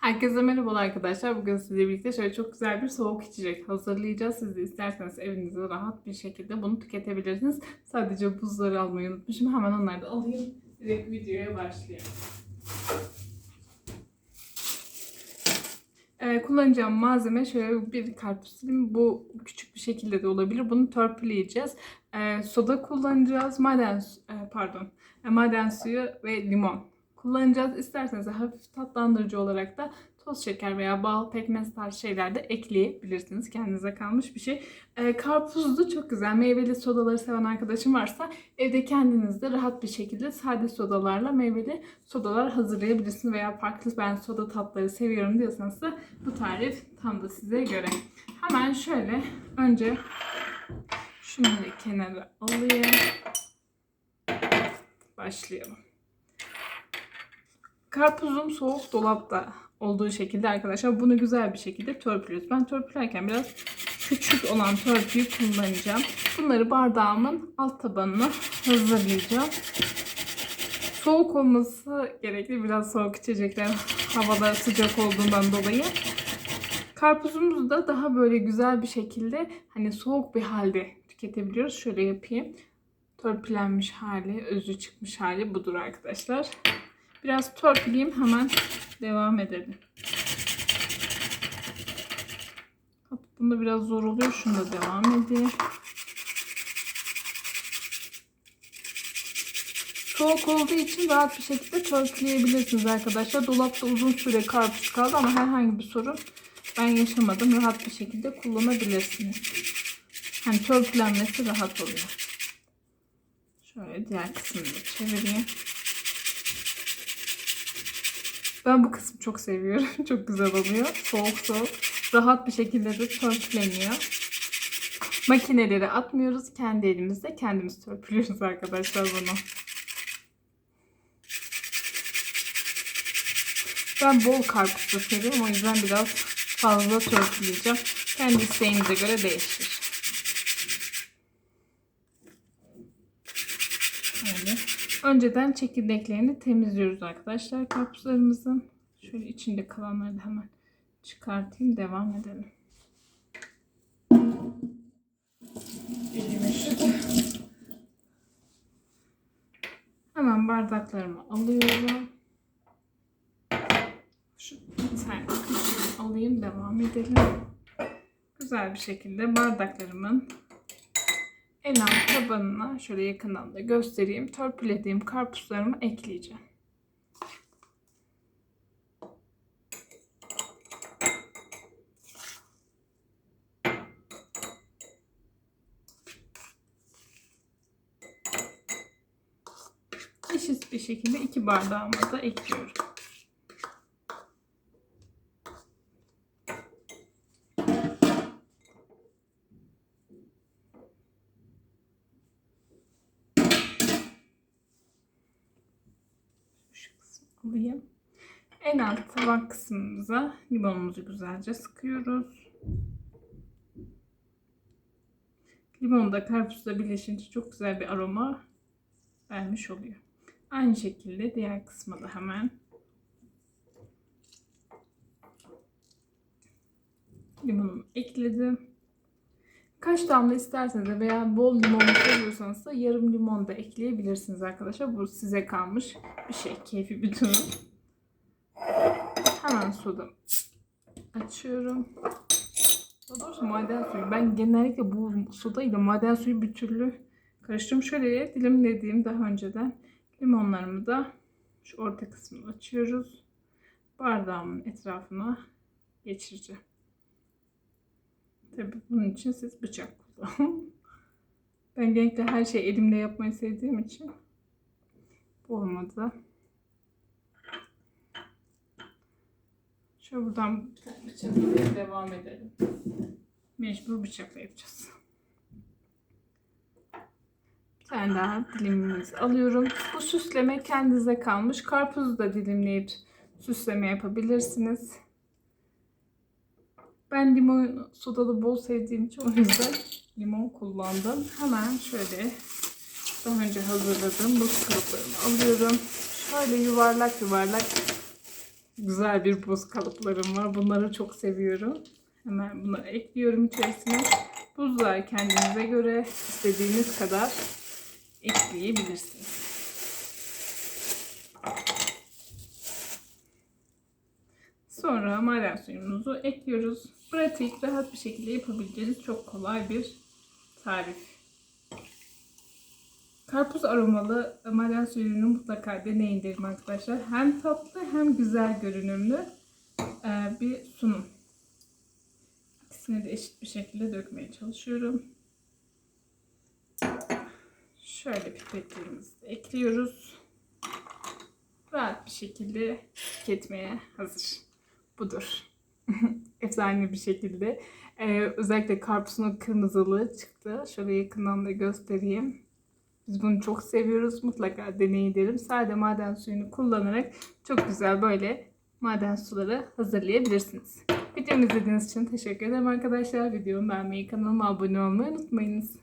Herkese merhabalar arkadaşlar. Bugün sizle birlikte şöyle çok güzel bir soğuk içecek hazırlayacağız. Siz de isterseniz evinizde rahat bir şekilde bunu tüketebilirsiniz. Sadece buzları almayı unutmuşum. Hemen onları da alayım. Direkt videoya başlayalım. Ee, kullanacağım malzeme şöyle bir karpuz dilim. Bu küçük bir şekilde de olabilir. Bunu törpüleyeceğiz. Ee, soda kullanacağız. Maden e, pardon. E, maden suyu ve limon kullanacağız. İsterseniz hafif tatlandırıcı olarak da toz şeker veya bal, pekmez tarzı şeyler de ekleyebilirsiniz. Kendinize kalmış bir şey. Ee, karpuzlu çok güzel. Meyveli sodaları seven arkadaşım varsa evde kendiniz de rahat bir şekilde sade sodalarla meyveli sodalar hazırlayabilirsiniz. Veya farklı ben soda tatları seviyorum diyorsanız da bu tarif tam da size göre. Hemen şöyle önce şunları kenara alayım. Başlayalım. Karpuzum soğuk dolapta olduğu şekilde arkadaşlar bunu güzel bir şekilde törpülüyoruz. Ben törpülerken biraz küçük olan törpüyü kullanacağım. Bunları bardağımın alt tabanına hazırlayacağım. Soğuk olması gerekli. Biraz soğuk içecekler havada sıcak olduğundan dolayı. Karpuzumuzu da daha böyle güzel bir şekilde hani soğuk bir halde tüketebiliyoruz. Şöyle yapayım. Törpülenmiş hali, özü çıkmış hali budur arkadaşlar. Biraz törpüleyeyim hemen devam edelim. Bunda biraz zor oluyor. Şunda devam edeyim. Soğuk olduğu için rahat bir şekilde törpüleyebilirsiniz arkadaşlar. Dolapta uzun süre karpuz kaldı ama herhangi bir sorun ben yaşamadım. Rahat bir şekilde kullanabilirsiniz. Hani törpülenmesi rahat oluyor. Şöyle diğer kısmını da çevireyim. Ben bu kısmı çok seviyorum. çok güzel oluyor. Soğuk soğuk. Rahat bir şekilde de törpüleniyor. Makineleri atmıyoruz. Kendi elimizde kendimiz törpülüyoruz arkadaşlar bunu. Ben bol karpuz da seviyorum. O yüzden biraz fazla törpüleyeceğim. Kendi isteğinize göre değişir. Böyle. Önceden çekirdeklerini temizliyoruz arkadaşlar karpuzlarımızın. Şöyle içinde kalanları da hemen çıkartayım. Devam edelim. Hemen bardaklarımı alıyorum. Şu bir tane alayım. Devam edelim. Güzel bir şekilde bardaklarımın en alt tabanına şöyle yakından da göstereyim. Törpülediğim karpuzlarımı ekleyeceğim. Eşit bir şekilde iki bardağıma da ekliyorum. Alayım. En alt tabak kısmımıza limonumuzu güzelce sıkıyoruz. Limon da karpuzla birleşince çok güzel bir aroma vermiş oluyor. Aynı şekilde diğer kısma da hemen limonumu ekledim. Kaç damla isterseniz de veya bol limonlu seviyorsanız da yarım limon da ekleyebilirsiniz arkadaşlar. Bu size kalmış bir şey. Keyfi durum. Hemen soda açıyorum. Daha doğrusu maden suyu. Ben genellikle bu soda ile maden suyu bir türlü karıştırıyorum. Şöyle dilimlediğim daha önceden limonlarımı da şu orta kısmını açıyoruz. Bardağımın etrafına geçireceğim. Tabii bunun için siz bıçak kullanın. Ben genellikle her şeyi elimle yapmayı sevdiğim için bu olmadı. Şöyle buradan bıçakla devam edelim. Mecbur bıçakla yapacağız. Bir tane daha dilimimizi alıyorum. Bu süsleme kendinize kalmış. Karpuzu da dilimleyip süsleme yapabilirsiniz. Ben limon sodalı bol sevdiğim için o yüzden limon kullandım. Hemen şöyle daha önce hazırladığım buz kalıplarımı alıyorum. Şöyle yuvarlak yuvarlak güzel bir buz kalıplarım var. Bunları çok seviyorum. Hemen bunları ekliyorum içerisine. Buzlar kendinize göre istediğiniz kadar ekleyebilirsiniz. Maden suyumuzu ekliyoruz. Pratik, rahat bir şekilde yapabileceğiniz çok kolay bir tarif. Karpuz aromalı maden suyunu mutlaka deneyin derim arkadaşlar. Hem tatlı hem güzel görünümlü e, bir sunum. İkisini de eşit bir şekilde dökmeye çalışıyorum. Şöyle pipetlerimizi ekliyoruz. Rahat bir şekilde tüketmeye hazır. Budur. Efsane bir şekilde. Ee, özellikle karpuzun kırmızılığı çıktı. Şöyle yakından da göstereyim. Biz bunu çok seviyoruz. Mutlaka deneyin derim. Sade maden suyunu kullanarak çok güzel böyle maden suları hazırlayabilirsiniz. Videomu izlediğiniz için teşekkür ederim arkadaşlar. Videomu beğenmeyi, kanalıma abone olmayı unutmayınız.